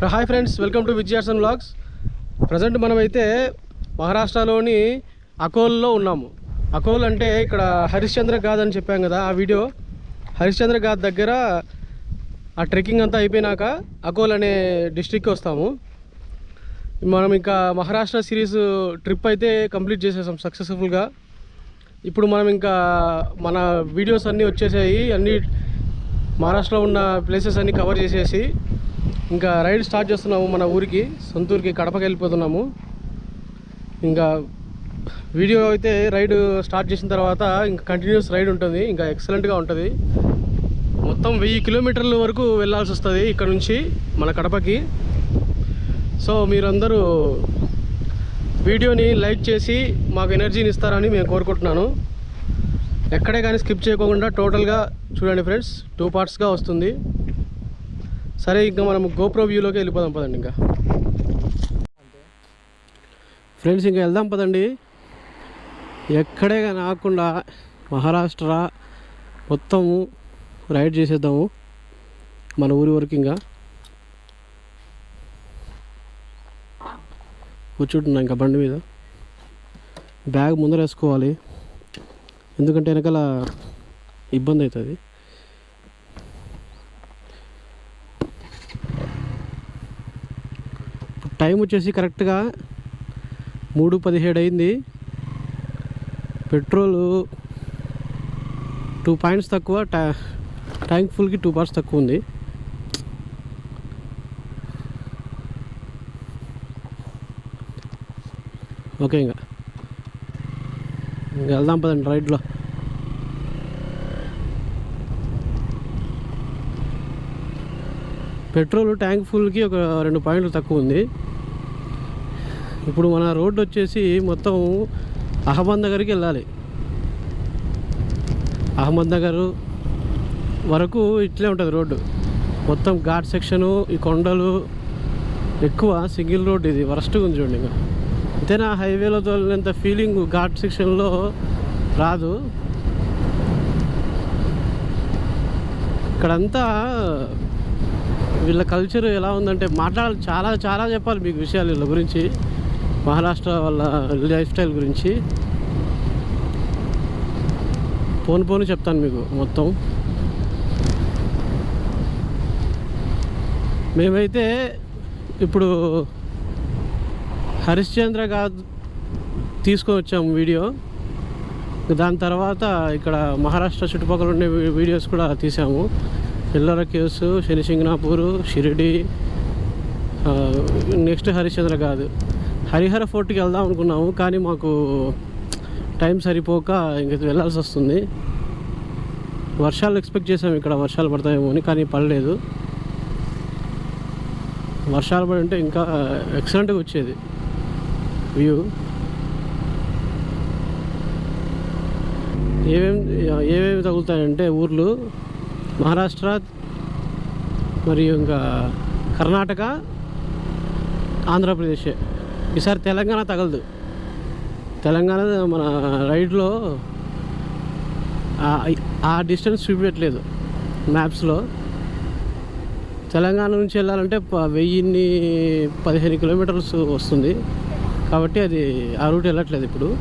Hi friends welcome to Vijayasan blogs present మనమైతే మహారాష్ట్రలోని అకోల్లో ఉన్నాము. అకోల్ అంటే ఇక్కడ హరిశ్చంద్ర ఘాట్ అని చెప్పాం కదా ఆ వీడియో. హరిశ్చంద్ర ఘాట్ దగ్గర ఆ ట్రెక్కింగ్ అంతా అయిపోయినాక అకోల్ అనే డిస్ట్రిక్ట్కి వస్తాము. మనం ఇంకా మహారాష్ట్ర సిరీస్ ట్రిప్ అయితే కంప్లీట్ చేసేసాం సక్సెస్ఫుల్గా. ఇప్పుడు మనం ఇంకా మన వీడియోస్ అన్నీ వచ్చేసాయి అన్నీ మహారాష్ట్రలో ఉన్న ప్లేసెస్ అన్నీ కవర్ చేసేసి ఇంకా రైడ్ స్టార్ట్ చేస్తున్నాము మన ఊరికి సొంతూరికి కడపకి వెళ్ళిపోతున్నాము. ఇంకా వీడియో అయితే రైడ్ స్టార్ట్ చేసిన తర్వాత ఇంకా కంటిన్యూస్ రైడ్ ఉంటుంది ఇంకా ఎక్సలెంట్గా ఉంటుంది. మొత్తం వెయ్యి కిలోమీటర్ల వరకు వెళ్ళాల్సి వస్తుంది ఇక్కడ నుంచి మన కడపకి. సో మీరందరూ వీడియోని లైక్ చేసి మాకు ఎనర్జీని ఇస్తారని మేము కోరుకుంటున్నాను. ఎక్కడే కానీ స్కిప్ చేయకుండా టోటల్గా చూడండి ఫ్రెండ్స్ టూ పార్ట్స్గా వస్తుంది. సరే ఇంకా మనం గోప్రో వ్యూలోకి వెళ్ళిపోదాం పదండి ఇంకా. ఫ్రెండ్స్ ఇంకా వెళ్దాం పదండి. ఎక్కడే కానీ మహారాష్ట్ర మొత్తము రైడ్ చేసేద్దాము మన ఊరి వరకు ఇంకా. కూర్చుంటున్నా ఇంకా బండి మీద. బ్యాగ్ ముందర వేసుకోవాలి ఎందుకంటే వెనకాల ఇబ్బంది అవుతుంది టైం వచ్చేసి కరెక్ట్గా మూడు పదిహేడు అయింది. పెట్రోలు టూ పాయింట్స్ తక్కువ ట్యా ట్యాంక్ ఫుల్కి టూ పాయింట్స్ తక్కువ ఉంది. ఓకే ఇంకా. ఇంకా వెళ్దాం పదండి రైడ్లో. పెట్రోల్ ట్యాంక్ ఫుల్కి ఒక రెండు పాయింట్లు తక్కువ ఉంది. ఇప్పుడు మన రోడ్డు వచ్చేసి మొత్తం అహ్మద్ నగర్కి వెళ్ళాలి. అహ్మద్ నగర్ వరకు ఇట్లే ఉంటుంది రోడ్డు. మొత్తం ఘాట్ సెక్షను ఈ కొండలు ఎక్కువ సింగిల్ రోడ్ ఇది వరస్ట్గా ఉంది చూడండి ఇంకా. అంతేనా? హైవేలో తోలినంత ఫీలింగ్ ఘాట్ సెక్షన్లో రాదు. ఇక్కడంతా వీళ్ళ కల్చర్ ఎలా ఉందంటే మాట్లాడాలి చాలా చాలా చెప్పాలి మీకు విషయాలు వీళ్ళ గురించి. మహారాష్ట్ర వాళ్ళ లైఫ్ స్టైల్ గురించి పోను పోను చెప్తాను మీకు మొత్తం. మేమైతే ఇప్పుడు హరిశ్చంద్ర ఘాట్ తీసుకొని వచ్చాము వీడియో. దాని తర్వాత ఇక్కడ మహారాష్ట్ర చుట్టుపక్కల ఉండే వీడియోస్ కూడా తీసాము. ఎల్లర కేవ్స్ శనిసింగనాపూర్ షిరిడి నెక్స్ట్ హరిశ్చంద్ర కాదు హరిహర ఫోర్ట్కి వెళ్దాం అనుకున్నాము కానీ మాకు టైం సరిపోక ఇంక వెళ్ళాల్సి వస్తుంది. వర్షాలు ఎక్స్పెక్ట్ చేసాము ఇక్కడ వర్షాలు పడతాయేమో అని కానీ పడలేదు. వర్షాలు పడి ఉంటే ఇంకా ఎక్సలెంట్గా వచ్చేది. వ్యూ. ఏమేమి ఏమేమి తగులుతాయంటే ఊర్లు మహారాష్ట్ర మరియు ఇంకా కర్ణాటక ఆంధ్రప్రదేశ్. ఈసారి తెలంగాణ తగలదు. తెలంగాణ మన రైడ్లో ఆ- డిస్టెన్స్ చూపించట్లేదు మ్యాప్స్లో. తెలంగాణ నుంచి వెళ్ళాలంటే వెయ్యిన్ని పదిహేను కిలోమీటర్స్ వస్తుంది. కాబట్టి అది ఆ రూట్ వెళ్ళట్లేదు ఇప్పుడు.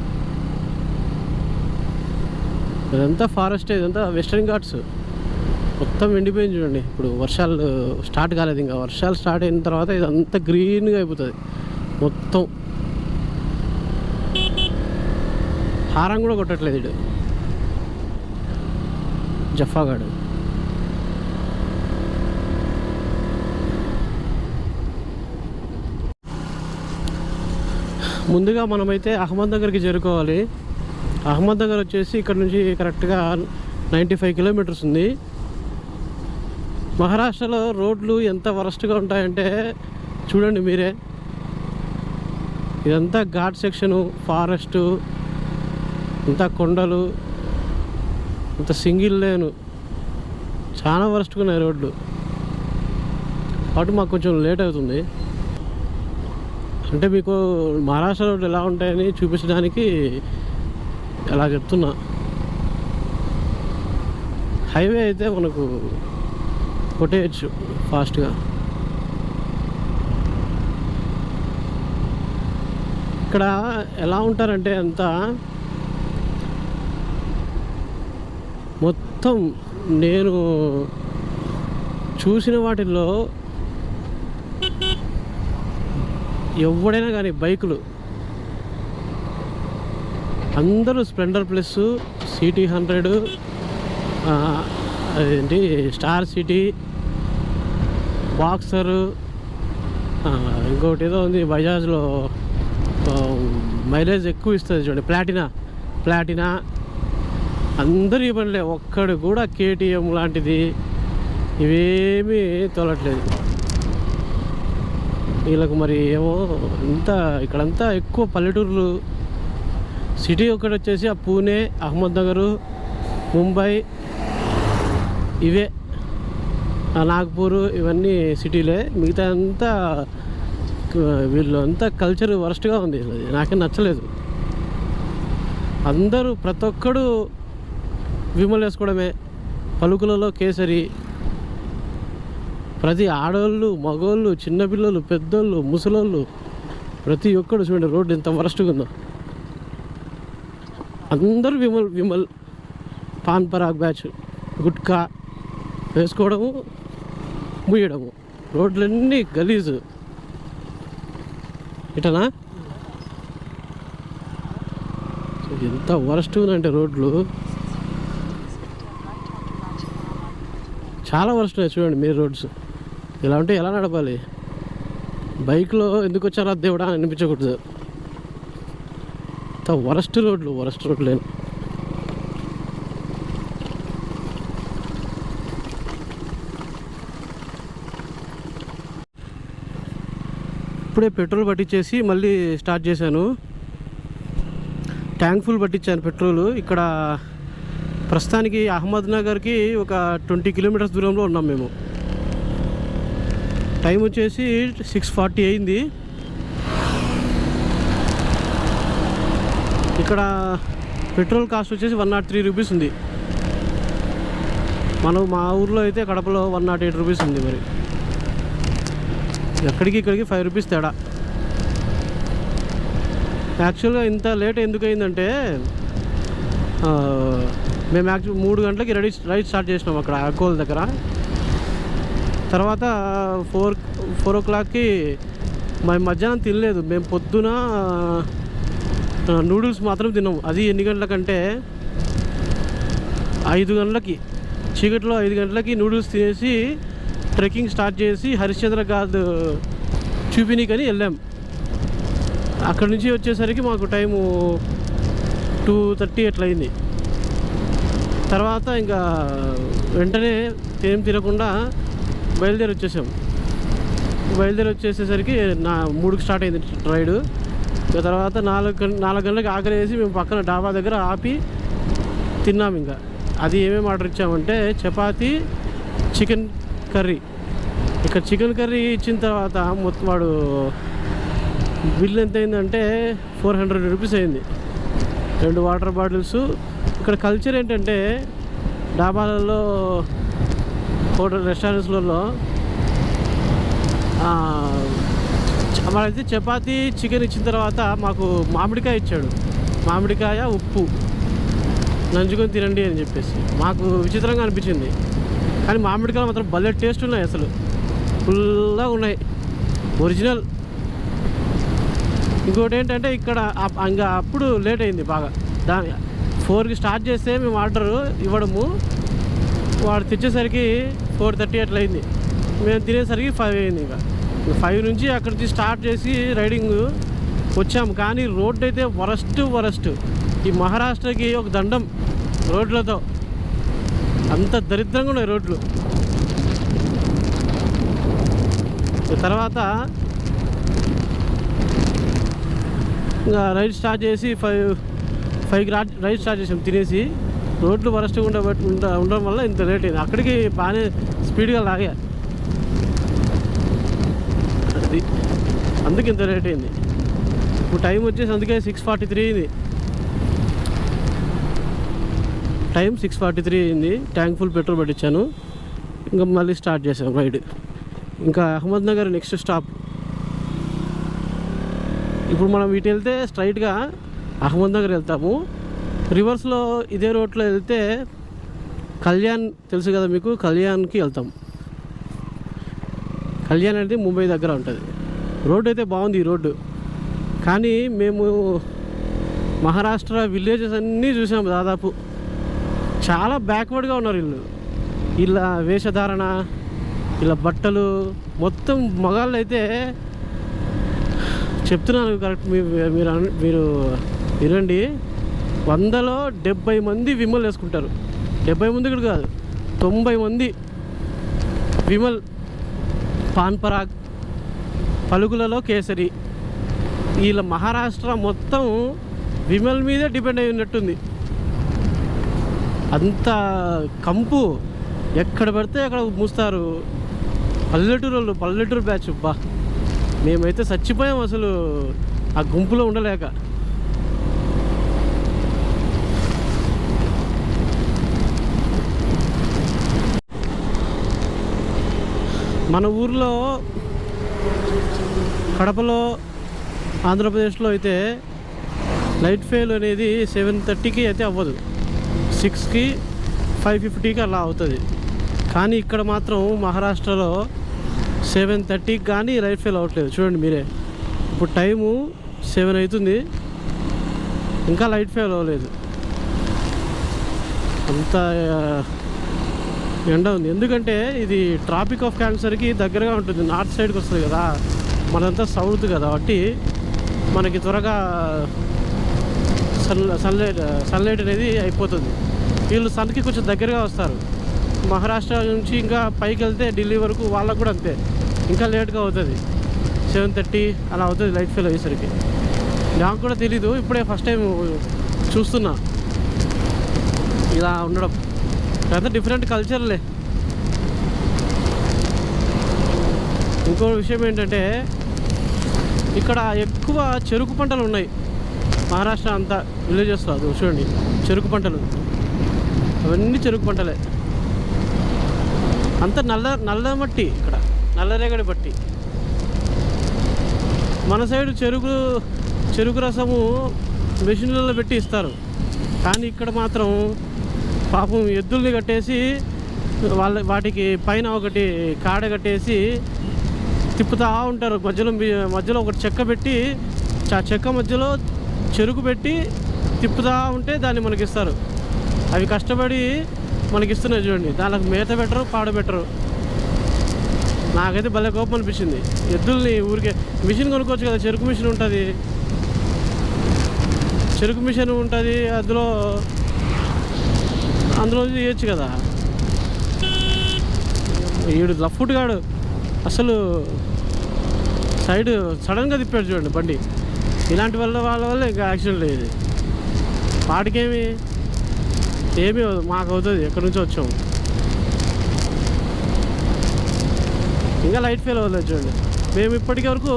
ఇదంతా ఫారెస్ట్ ఇదంతా వెస్టర్న్ ఘాట్స్. మొత్తం ఎండిపోయింది చూడండి. ఇప్పుడు వర్షాలు స్టార్ట్ కాలేదు ఇంకా. వర్షాలు స్టార్ట్ అయిన తర్వాత ఇదంతా గ్రీన్గా అయిపోతుంది. మొత్తం హారం కూడా కొట్టట్లేదు ఇడు జఫాగాడు. ముందుగా మనమైతే అహ్మద్ దగ్గరికి చేరుకోవాలి. అహ్మద్ నగర్ వచ్చేసి ఇక్కడ నుంచి కరెక్ట్గా నైంటీ ఫైవ్ కిలోమీటర్స్ ఉంది. మహారాష్ట్రలో రోడ్లు ఎంత వరస్ట్గా ఉంటాయంటే చూడండి మీరే. ఇదంతా ఘాట్ సెక్షను ఫారెస్టు ఇంత కొండలు ఇంత సింగిల్ లేను. చాలా వరస్ట్గా ఉన్నాయి రోడ్లు. అటు మాకు కొంచెం లేట్ అవుతుంది. అంటే మీకు మహారాష్ట్ర రోడ్లు ఎలా ఉంటాయని చూపించడానికి అలా చెప్తున్నా. హైవే అయితే మనకు కొట్టేయచ్చు ఫాస్ట్గా. ఇక్కడ ఎలా ఉంటారంటే అంతా మొత్తం నేను చూసిన వాటిల్లో ఎవడైనా కానీ బైకులు. అందరూ స్ప్లెండర్ ప్లస్ సిటీ హండ్రెడ్ అదేంటి స్టార్ సిటీ బాక్సరు ఇంకొకటి ఇంకోటి ఏదో ఉంది బజాజ్లో మైలేజ్ ఎక్కువ ఇస్తుంది చూడండి. ప్లాటినా ప్లాటినా. అందరూ ఈ బండ్లే ఒక్కడు కూడా కేటీఎం లాంటిది ఇవేమీ తోలట్లేదు. వీళ్ళకు మరి ఏమో ఇంత ఇక్కడంతా ఎక్కువ పల్లెటూర్లు. సిటీ ఒకటి వచ్చేసి ఆ పూణే అహ్మద్నగరు ముంబై ఇవే. నాగ్పూరు నాగ్పూర్ ఇవన్నీ సిటీలే. మిగతా అంతా వీళ్ళు అంతా కల్చర్ వరస్ట్గా ఉంది. అది నాకేం నచ్చలేదు. అందరూ ప్రతి ఒక్కడు విమల్ వేసుకోవడమే. పలుకులలో కేసరి. ప్రతి ఆడవాళ్ళు మగోళ్ళు చిన్నపిల్లలు పెద్దోళ్ళు ముసలోళ్ళు ప్రతి ఒక్కడు చూడండి రోడ్డు ఎంత వరస్ట్గా ఉందో. అందరూ విమల్ విమల్. పాన్ పరాగ్ బ్యాచ్ గుట్కా వేసుకోవడము ముయ్యడము. రోడ్లన్నీ గలీజు. ఇటనా? ఎంత వరస్ట్ ఉందంటే రోడ్లు. చాలా వరస్ట్ ఉన్నాయి చూడండి మీరు రోడ్స్. ఇలా ఉంటే ఎలా నడపాలి? బైక్లో ఎందుకు వచ్చారా దేవుడా అని అనిపించకూడదు. అంత వరస్ట్ రోడ్లు వరస్ట్ రోడ్లు ఇప్పుడే పెట్రోల్ పట్టించేసి మళ్ళీ స్టార్ట్ చేశాను. ట్యాంక్ ఫుల్ పట్టించాను పెట్రోల్. ఇక్కడ ప్రస్తుతానికి అహ్మద్ నగర్కి ఒక ట్వంటీ కిలోమీటర్స్ దూరంలో ఉన్నాం మేము. టైం వచ్చేసి సిక్స్ ఫార్టీ అయింది. ఇక్కడ పెట్రోల్ కాస్ట్ వచ్చేసి వన్ నాట్ త్రీ రూపీస్ ఉంది. మనం మా ఊర్లో అయితే కడపలో వన్ నాట్ ఎయిట్ రూపీస్ ఉంది మరి. ఎక్కడికి ఇక్కడికి ఫైవ్ రూపీస్ తేడా. యాక్చువల్గా ఇంత లేట్ ఎందుకు అయిందంటే మేము యాక్చువల్ మూడు గంటలకి రెడీ రైడ్ స్టార్ట్ చేసినాం అక్కడ అకోల్ దగ్గర. తర్వాత ఫోర్ ఫోర్ ఓ క్లాక్కి మేము మధ్యాహ్నం తినలేదు. మేము పొద్దున నూడిల్స్ మాత్రం తిన్నాము అది ఎన్ని గంటలకంటే ఐదు గంటలకి చీకట్లో ఐదు గంటలకి నూడిల్స్ తినేసి ట్రెక్కింగ్ స్టార్ట్ చేసి హరిశ్చంద్ర ఘాట్ చూపినీకని వెళ్ళాం. అక్కడ నుంచి వచ్చేసరికి మాకు టైము టూ థర్టీ అట్లా అయింది తర్వాత ఇంకా వెంటనే ఏం తినకుండా బయలుదేరి వచ్చేసాం. బయలుదేరి వచ్చేసేసరికి నా మూడుకి స్టార్ట్ అయింది రైడ్. ఇక తర్వాత నాలుగు నాలుగు గంటలకు ఆకలి వేసి మేము పక్కన డాబా దగ్గర ఆపి తిన్నాం ఇంకా. అది ఏమేమి ఆర్డర్ ఇచ్చామంటే చపాతీ చికెన్ కర్రీ. ఇక్కడ చికెన్ కర్రీ ఇచ్చిన తర్వాత మొత్తం వాడు బిల్ ఎంత అయిందంటే ఫోర్ హండ్రెడ్ రూపీస్ అయింది. రెండు వాటర్ బాటిల్స్. ఇక్కడ కల్చర్ ఏంటంటే డాబాలలో హోటల్ రెస్టారెంట్స్లలో మనైతే చపాతీ చికెన్ ఇచ్చిన తర్వాత మాకు మామిడికాయ ఇచ్చాడు. మామిడికాయ ఉప్పు. నంచుకొని తినండి అని చెప్పేసి. మాకు విచిత్రంగా అనిపించింది. కానీ మామిడికాయలు మాత్రం భలే టేస్ట్ ఉన్నాయి అసలు. ఫుల్గా ఉన్నాయి. ఒరిజినల్ ఇంకోటి ఏంటంటే ఇక్కడ అప్- ఇంకా అప్పుడు లేట్ అయింది బాగా. దా ఫోర్కి స్టార్ట్ చేస్తే మేము ఆర్డర్ ఇవ్వడము. వాడు తెచ్చేసరికి ఫోర్ థర్టీ అట్లా అయింది. మేము తినేసరికి ఫైవ్ అయింది ఇంకా ఫైవ్ నుంచి అక్కడి నుంచి స్టార్ట్ చేసి రైడింగ్ వచ్చాము. కానీ రోడ్ అయితే వరస్ట్ వరస్ట్. ఈ మహారాష్ట్రకి ఒక దండం రోడ్లతో. అంత దరిద్రంగా ఉన్నాయి రోడ్లు. తర్వాత ఇంకా రైడ్ స్టార్ట్ చేసి ఫైవ్ ఫైవ్కి రా రైడ్ స్టార్ట్ చేసాం తినేసి. రోడ్లు వరస్ట్గా ఉండబట్టి ఉండ ఉండడం వల్ల ఇంత లేట్ అయింది. అక్కడికి బాగానే స్పీడ్గా లాగా. అది అందుకే ఇంత లేట్ అయింది. ఇప్పుడు టైం వచ్చేసి అందుకే సిక్స్ ఫార్టీ త్రీ అయింది. టైం సిక్స్ ఫార్టీ త్రీ అయింది. ట్యాంక్ ఫుల్ పెట్రోల్ పెట్టించాను. ఇంకా మళ్ళీ స్టార్ట్ చేశాను రైడ్. ఇంకా అహ్మద్ నగర్ నెక్స్ట్ స్టాప్ ఇప్పుడు మనం ఇటు వెళ్తే స్ట్రైట్గా అహ్మద్నగర్ వెళ్తాము. రివర్స్లో ఇదే రోడ్లో వెళ్తే కళ్యాణ్ తెలుసు కదా మీకు? కళ్యాణ్కి వెళ్తాం. కళ్యాణ్ అనేది ముంబై దగ్గర ఉంటుంది. రోడ్డు అయితే బాగుంది ఈ రోడ్డు. కానీ మేము మహారాష్ట్ర విలేజెస్ అన్నీ చూసాము దాదాపు. చాలా బ్యాక్వర్డ్గా ఉన్నారు వీళ్ళు. వీళ్ళ వేషధారణ వీళ్ళ బట్టలు మొత్తం మగాళ్ళు అయితే చెప్తున్నాను కరెక్ట్ మీ మీరు మీరు వినండి. వందలో డెబ్బై మంది విమల్ వేసుకుంటారు. డెబ్బై మంది కూడా కాదు తొంభై మంది విమల్ పాన్ పరాగ్ పలుకులలో కేసరి. వీళ్ళ మహారాష్ట్ర మొత్తం విమల్ మీదే డిపెండ్ అయి ఉన్నట్టుంది అంత కంపు ఎక్కడ పడితే అక్కడ మూస్తారు. పల్లెటూరు వాళ్ళు పల్లెటూరు బ్యాచ్ బా. మేమైతే చచ్చిపోయాం అసలు. ఆ గుంపులో ఉండలేక. మన ఊర్లో కడపలో ఆంధ్రప్రదేశ్లో అయితే లైట్ ఫెయిల్ అనేది సెవెన్ థర్టీకి అయితే అవ్వదు. సిక్స్కి ఫైవ్ ఫిఫ్టీకి అలా అవుతుంది. కానీ ఇక్కడ మాత్రం మహారాష్ట్రలో సెవెన్ థర్టీకి కానీ రైట్ ఫెయిల్ అవ్వట్లేదు. చూడండి మీరే. ఇప్పుడు టైము సెవెన్ అవుతుంది. ఇంకా లైట్ ఫెయిల్ అవ్వలేదు. అంత ఎండ ఉంది. ఎందుకంటే ఇది ట్రాఫిక్ ఆఫ్ క్యాన్సర్కి దగ్గరగా ఉంటుంది. నార్త్ సైడ్కి వస్తుంది కదా. మనంతా సౌత్ కదా. కాబట్టి మనకి త్వరగా సన్ సన్లైట్ సన్లైట్ అనేది అయిపోతుంది. వీళ్ళు సన్కి కొంచెం దగ్గరగా వస్తారు. మహారాష్ట్ర నుంచి ఇంకా పైకి వెళ్తే ఢిల్లీ వరకు వాళ్ళకు కూడా అంతే. ఇంకా లేట్గా అవుతుంది. సెవెన్ థర్టీ అలా అవుతుంది లైట్ ఫెయిల్ అయ్యేసరికి. నాకు కూడా తెలీదు. ఇప్పుడే ఫస్ట్ టైం చూస్తున్నా. ఇలా ఉండడం. అంతా డిఫరెంట్ కల్చర్లే. ఇంకో విషయం ఏంటంటే ఇక్కడ ఎక్కువ చెరుకు పంటలు ఉన్నాయి. మహారాష్ట్ర అంతా విలేజెస్లో అది చూడండి. చెరుకు పంటలు. అవన్నీ చెరుకు పంటలే. అంత నల్ల నల్ల మట్టి ఇక్కడ నల్లరేగడి మట్టి. మన సైడ్ చెరుకు చెరుకు రసము మెషిన్లలో పెట్టి ఇస్తారు. కానీ ఇక్కడ మాత్రం పాపం ఎద్దుల్ని కట్టేసి వాళ్ళ వాటికి పైన ఒకటి కాడ కట్టేసి తిప్పుతూ ఉంటారు. మధ్యలో మధ్యలో ఒకటి చెక్క పెట్టి ఆ చెక్క మధ్యలో చెరుకు పెట్టి తిప్పుతూ ఉంటే దాన్ని మనకి ఇస్తారు. అవి కష్టపడి మనకి ఇస్తున్నాయి చూడండి. దానికి మేత పెట్టరు పాడ పెట్టరు. నాకైతే భలే కోపం అనిపించింది. ఎద్దుల్ని ఊరికే మిషన్ కొనుక్కోవచ్చు కదా చెరుకు మిషన్ ఉంటుంది. చెరుకు మిషన్ ఉంటుంది అందులో అందులో చేయొచ్చు కదా. ఈడు లఫ్ఫుట్గాడు అసలు సైడ్ సడన్గా తిప్పాడు చూడండి బండి. ఇలాంటి వల్ల వాళ్ళ వల్ల ఇంకా యాక్సిడెంట్ లేదు వాడికేమి ఏమీ అవ్వదు. మాకు అవుతుంది ఎక్కడి నుంచి వచ్చాము ఇంకా లైట్ ఫెయిల్ అవుతుంది చూడండి. మేము ఇప్పటికి వరకు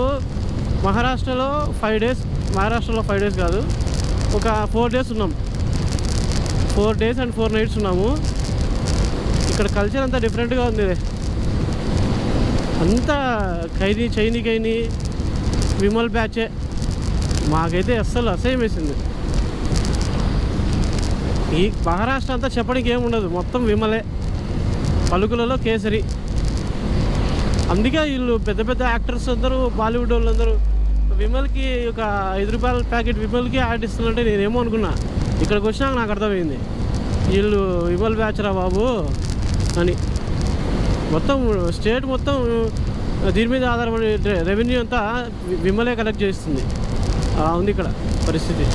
మహారాష్ట్రలో ఫైవ్ డేస్ మహారాష్ట్రలో ఫైవ్ డేస్ కాదు ఒక ఫోర్ డేస్ ఉన్నాం. Four days and four nights ఉన్నాము. ఇక్కడ కల్చర్ అంతా డిఫరెంట్గా ఉంది అంతా ఖైదీ చైనీ ఖైనీ విమల్ బ్యాచే. మాకైతే అస్సలు అసహ్యం వేసింది ఈ మహారాష్ట్ర అంతా చెప్పడానికి ఏముండదు మొత్తం విమలే. పలుకులలో కేసరి. అందుకే వీళ్ళు పెద్ద పెద్ద యాక్టర్స్ అందరూ బాలీవుడ్ వాళ్ళందరూ విమల్కి ఒక ఐదు రూపాయల ప్యాకెట్ విమల్కి యాడ్ ఇస్తున్నట్టే నేనేమో అనుకున్నా. ఇక్కడికి వచ్చినాక నాకు అర్థమైంది. వీళ్ళు విమల్ బ్యాచ్రా బాబు అని. మొత్తం స్టేట్ మొత్తం దీని మీద ఆధారపడి రెవెన్యూ అంతా విమలే కలెక్ట్ చేస్తుంది. అలా ఉంది ఇక్కడ పరిస్థితి.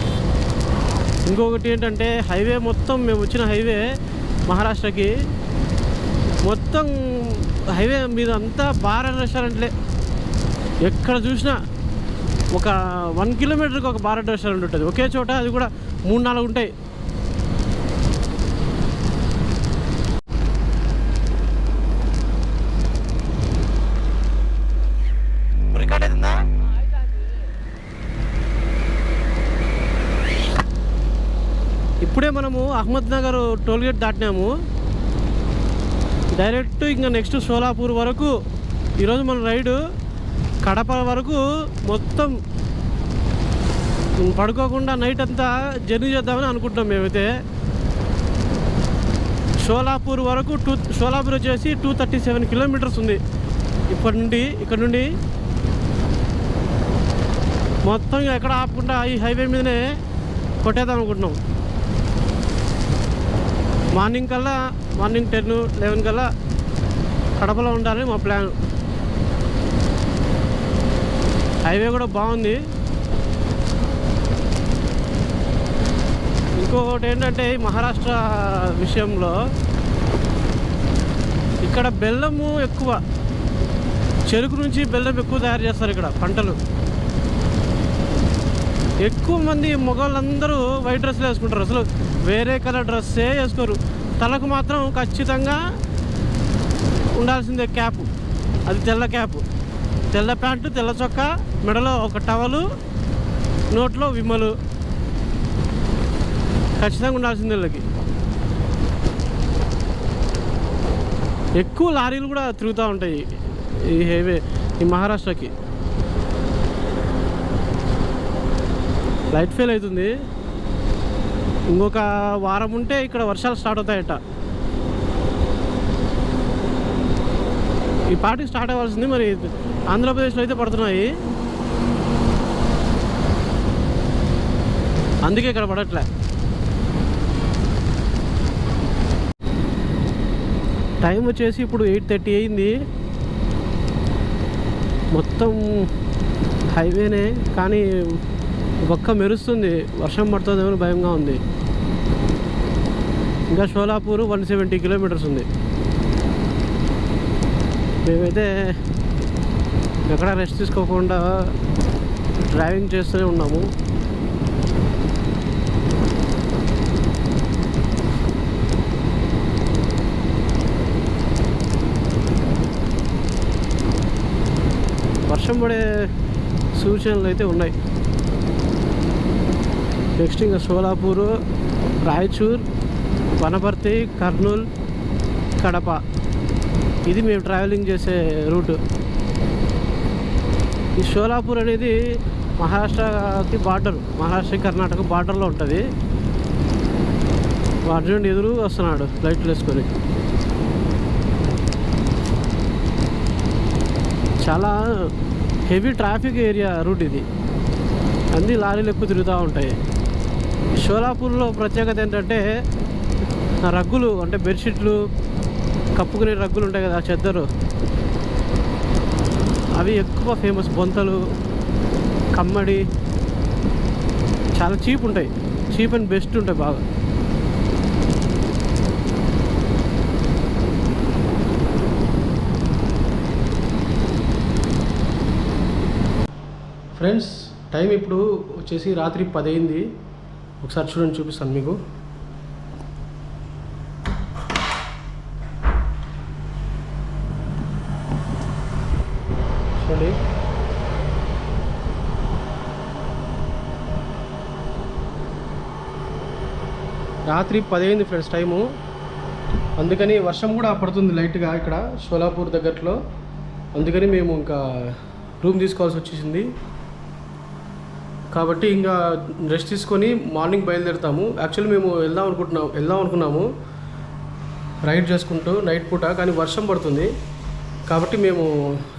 ఇంకొకటి ఏంటంటే హైవే మొత్తం మేము వచ్చిన హైవే మహారాష్ట్రకి. మొత్తం హైవే మీద అంతా బార్ అండ్ రెస్టారెంట్లే ఎక్కడ చూసినా ఒక వన్ కిలోమీటర్కి ఒక బార్ అండ్ రెస్టారెంట్ ఉంటుంది. ఒకే చోట అది కూడా మూడు నాలుగు ఉంటాయి రికార్డ్ అవుతుందా ఇప్పుడే మనము అహ్మద్ నగర్ టోల్గేట్ దాటినాము. డైరెక్ట్ ఇంకా నెక్స్ట్ సోలాపూర్ వరకు ఈరోజు మన రైడు కడప వరకు మొత్తం పడుకోకుండా నైట్ అంతా జర్నీ చేద్దామని అనుకుంటున్నాం మేమైతే. షోలాపూర్ వరకు టూ షోలాపూర్ వచ్చేసి టూ థర్టీ సెవెన్ కిలోమీటర్స్ ఉంది. ఇప్పటి నుండి ఇక్కడ నుండి మొత్తం ఎక్కడ ఆపకుండా ఈ హైవే మీదనే కొట్టేద్దాం అనుకుంటున్నాం. మార్నింగ్ కల్లా మార్నింగ్ టెన్ లెవెన్ కల్లా కడపలో ఉండాలి మా ప్లాన్. హైవే కూడా బాగుంది. ఇంకొకటి ఏంటంటే ఈ మహారాష్ట్ర విషయంలో ఇక్కడ బెల్లము ఎక్కువ. చెరుకు నుంచి బెల్లం ఎక్కువ తయారు చేస్తారు ఇక్కడ పంటలు. ఎక్కువ మంది మగవాళ్ళందరూ వైట్ డ్రెస్లు వేసుకుంటారు. అసలు వేరే కలర్ డ్రెస్సే వేసుకోరు. తలకు మాత్రం ఖచ్చితంగా ఉండాల్సిందే క్యాప్. అది తెల్ల క్యాప్. తెల్ల ప్యాంటు తెల్ల చొక్కా మెడలో ఒక టవలు నోట్లో విమ్మలు. ఖచ్చితంగా ఉండాల్సిందే వీళ్ళకి. ఎక్కువ లారీలు కూడా తిరుగుతూ ఉంటాయి ఈ హైవే ఈ మహారాష్ట్రకి. లైట్ ఫెయిల్ అవుతుంది. ఇంకొక వారం ఉంటే ఇక్కడ వర్షాలు స్టార్ట్ అవుతాయట. ఈ పార్టీ స్టార్ట్ అవ్వాల్సింది మరి ఆంధ్రప్రదేశ్లో అయితే పడుతున్నాయి. అందుకే ఇక్కడ పడట్లే. టైం వచ్చేసి ఇప్పుడు ఎయిట్ థర్టీ అయింది. మొత్తం హైవేనే కానీ ఒక్క మెరుస్తుంది వర్షం పడుతుందేమో భయంగా ఉంది. ఇంకా షోలాపూర్ వన్ సెవెంటీ కిలోమీటర్స్ ఉంది. మేమైతే ఎక్కడ రెస్ట్ తీసుకోకుండా డ్రైవింగ్ చేస్తూనే ఉన్నాము. వర్షం పడే సూచనలు అయితే ఉన్నాయి. నెక్స్ట్ ఇంకా సోలాపూర్ రాయచూర్ వనపర్తి కర్నూల్ కడప ఇది మేము ట్రావెలింగ్ చేసే రూటు ఈ షోలాపూర్ అనేది మహారాష్ట్రకి బార్డర్ మహారాష్ట్ర కర్ణాటక బార్డర్లో ఉంటుంది. అర్జునుడు ఎదురు వస్తున్నాడు లైట్లు వేసుకొని. చాలా హెవీ ట్రాఫిక్ ఏరియా రూట్ ఇది. అన్ని లారీలు ఎక్కువ తిరుగుతూ ఉంటాయి. షోలాపూర్లో ప్రత్యేకత ఏంటంటే రగ్గులు అంటే బెడ్షీట్లు కప్పుకునే రగ్గులు ఉంటాయి కదా చెద్దరు. అవి ఎక్కువ ఫేమస్ బొంతలు కమ్మడి చాలా చీప్ ఉంటాయి. చీప్ అండ్ బెస్ట్ ఉంటాయి బాగా. ఫ్రెండ్స్ టైం ఇప్పుడు వచ్చేసి రాత్రి పది అయింది ఒకసారి చూడండి చూపిస్తాను మీకు. చూడండి. రాత్రి పదైంది ఫ్రెండ్స్ టైము. అందుకని వర్షం కూడా పడుతుంది లైట్గా ఇక్కడ షోలాపూర్ దగ్గరలో. అందుకని మేము ఇంకా రూమ్ తీసుకోవాల్సి వచ్చేసింది. కాబట్టి ఇంకా రెస్ట్ తీసుకొని మార్నింగ్ బయలుదేరుతాము. యాక్చువల్లీ మేము వెళ్దాం అనుకుంటున్నాం వెళ్దాం అనుకున్నాము. రైడ్ చేసుకుంటూ నైట్ పూట కానీ వర్షం పడుతుంది. కాబట్టి మేము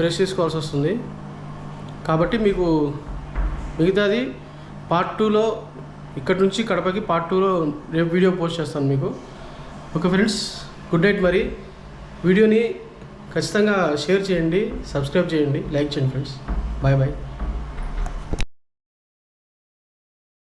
రెస్ట్ తీసుకోవాల్సి వస్తుంది. కాబట్టి మీకు మిగతాది పార్ట్ టూలో ఇక్కడ నుంచి కడపకి పార్ట్ టూలో రేపు వీడియో పోస్ట్ చేస్తాను మీకు. ఓకే ఫ్రెండ్స్ గుడ్ నైట్ మరి. వీడియోని ఖచ్చితంగా షేర్ చేయండి సబ్స్క్రైబ్ చేయండి లైక్ చేయండి ఫ్రెండ్స్ బాయ్ బాయ్